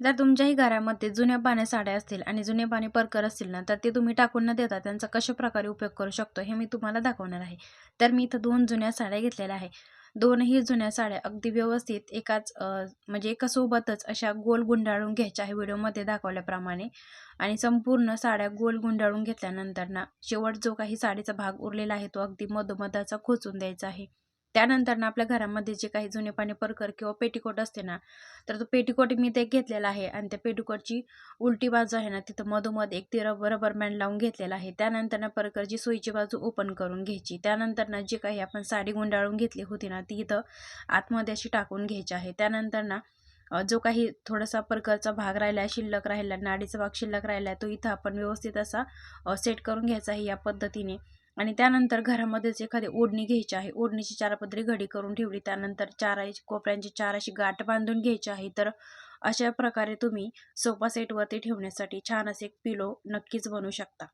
जर तुमच्याही घरामध्ये जुन्या पाण्या साड्या असतील आणि जुने पाणी परकर असतील ना तर ते तुम्ही टाकून न देता त्यांचा कशा प्रकारे उपयोग करू शकतो हे मी तुम्हाला दाखवणार आहे. तर मी इथं दोन जुन्या साड्या घेतलेल्या आहे. दोनही जुन्या साड्या अगदी व्यवस्थित एकाच म्हणजे एकासोबतच अशा गोल गुंडाळून घ्यायच्या आहे व्हिडिओमध्ये दाखवल्याप्रमाणे. आणि संपूर्ण साड्या गोल गुंडाळून घेतल्यानंतर ना शेवट जो काही साडीचा भाग उरलेला आहे तो अगदी मधोमधाचा खोचून द्यायचा आहे. त्यानंतर ना आपल्या घरामध्ये जे काही जुने पाणी परकर किंवा पेटीकोट असते ना तर तो पेटीकोट मी ते घेतलेला आहे आणि त्या पेटीकोटची उलटी बाजू आहे ना तिथं मधोमध एक ती रबर रबर बँड लावून घेतलेला आहे. त्यानंतर ना परकरची सुईची बाजू ओपन करून घ्यायची. त्यानंतर ना जी काही आपण साडी गुंडाळून घेतली होती ना ती इथं आतमध्ये अशी टाकून घ्यायची आहे. त्यानंतर ना जो काही थोडासा परकरचा भाग राहिला आहे शिल्लक राहिला नाडीचा भाग शिल्लक राहिला आहे तो इथं आपण व्यवस्थित असा सेट करून घ्यायचा आहे या पद्धतीने. आणि त्यानंतर घरामध्येच एखादी ओढणी घ्यायची आहे. ओढणीची चारपदरी घडी करून ठेवली. त्यानंतर चार कोपऱ्यांची चार अशी गाठ बांधून घ्यायची आहे. तर अशा प्रकारे तुम्ही सोफा सेटवरती ठेवण्यासाठी छान असे एक पिलो नक्कीच बनवू शकता.